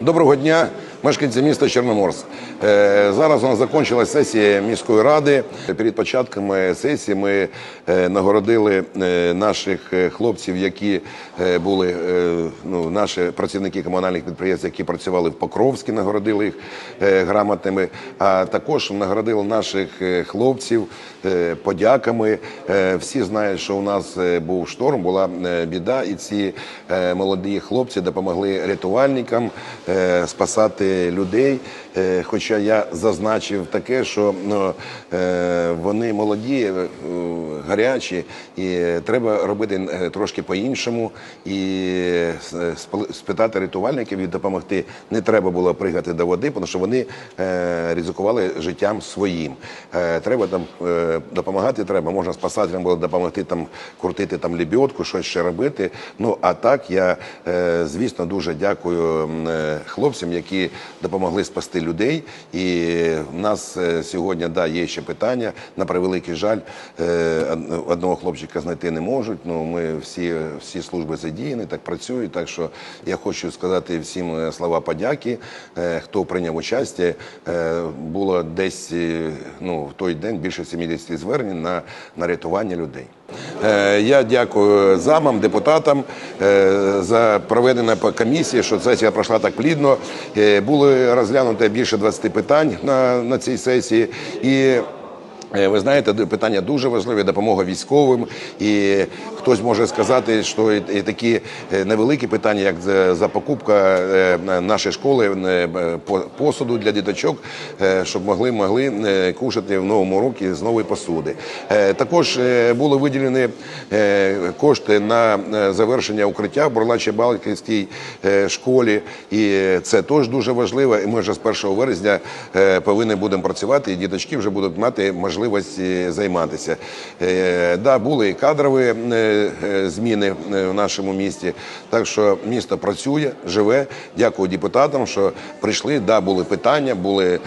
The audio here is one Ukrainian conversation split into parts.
Доброго дня, мешканці міста Чорноморськ. Е, Зараз у нас закінчилася сесія міської ради. Перед початком сесії ми е, нагородили е, наших хлопців, які були ну, наші працівники комунальних підприємств, які працювали в Покровській, нагородили їх грамотами. А також нагородили наших хлопців подяками. Всі знають, що у нас був шторм, була біда, і ці молоді хлопці допомогли рятувальникам спасати людей. Е, Хоча я зазначив таке, що ну, е, вони молоді, е, гарячі, і треба робити трошки по-іншому. І спитати рятувальників і допомогти. Не треба було пригати до води, тому що вони ризикували життям своїм. Треба там допомагати, треба. Можна спасателям було допомогти там крутити там лебідку, щось ще робити. Ну а так я звісно дуже дякую хлопцям, які допомогли спасти людей. І в нас е, сьогодні да, є ще питання. На превеликий жаль, е, одного хлопчика знайти не можуть. Ну ми всі, всі служби задіяні, так працюють. Так що я хочу сказати всім е, слова подяки, хто прийняв участь. Було десь ну, в той день більше 70 звернень на, на рятування людей. Е, Я дякую замам, депутатам е, за проведення комісії, що сесія пройшла так плідно. Були Було розглянуто більше 20 питань на, на цій сесії. І Е, Ви знаєте, питання дуже важливі, допомога військовим. І хтось може сказати, що і, такі е, невеликі питання, як за, за покупка е, нашої школи е, по- посуду для діточок, е, щоб могли могли е, кушати в новому році з нової посуди. Е, Також е, були виділені е, кошти на е, завершення укриття в Бурлачі Балківській е, школі, і це теж дуже важливо. І ми вже з 1 вересня е, повинні будемо працювати, і діточки вже будуть мати можливість е, займатися. Е, Да, були і кадрові е, е, зміни в нашому місті. Так що місто працює, живе. Дякую депутатам, що прийшли. Да, були питання, були,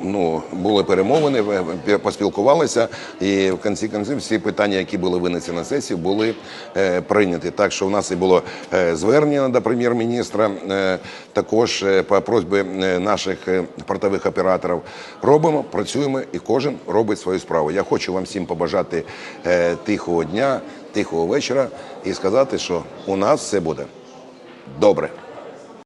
ну, були перемовини, поспілкувалися. І в кінці кінців всі питання, які були винесені на сесію, були прийняті. Так що в нас і було звернення до прем'єр-міністра, також по просьбі наших портових операторів. Робимо, працюємо, і кожен робить свою справу. Я хочу вам всім побажати е, тихого дня, тихого вечора і сказати, що у нас все буде добре.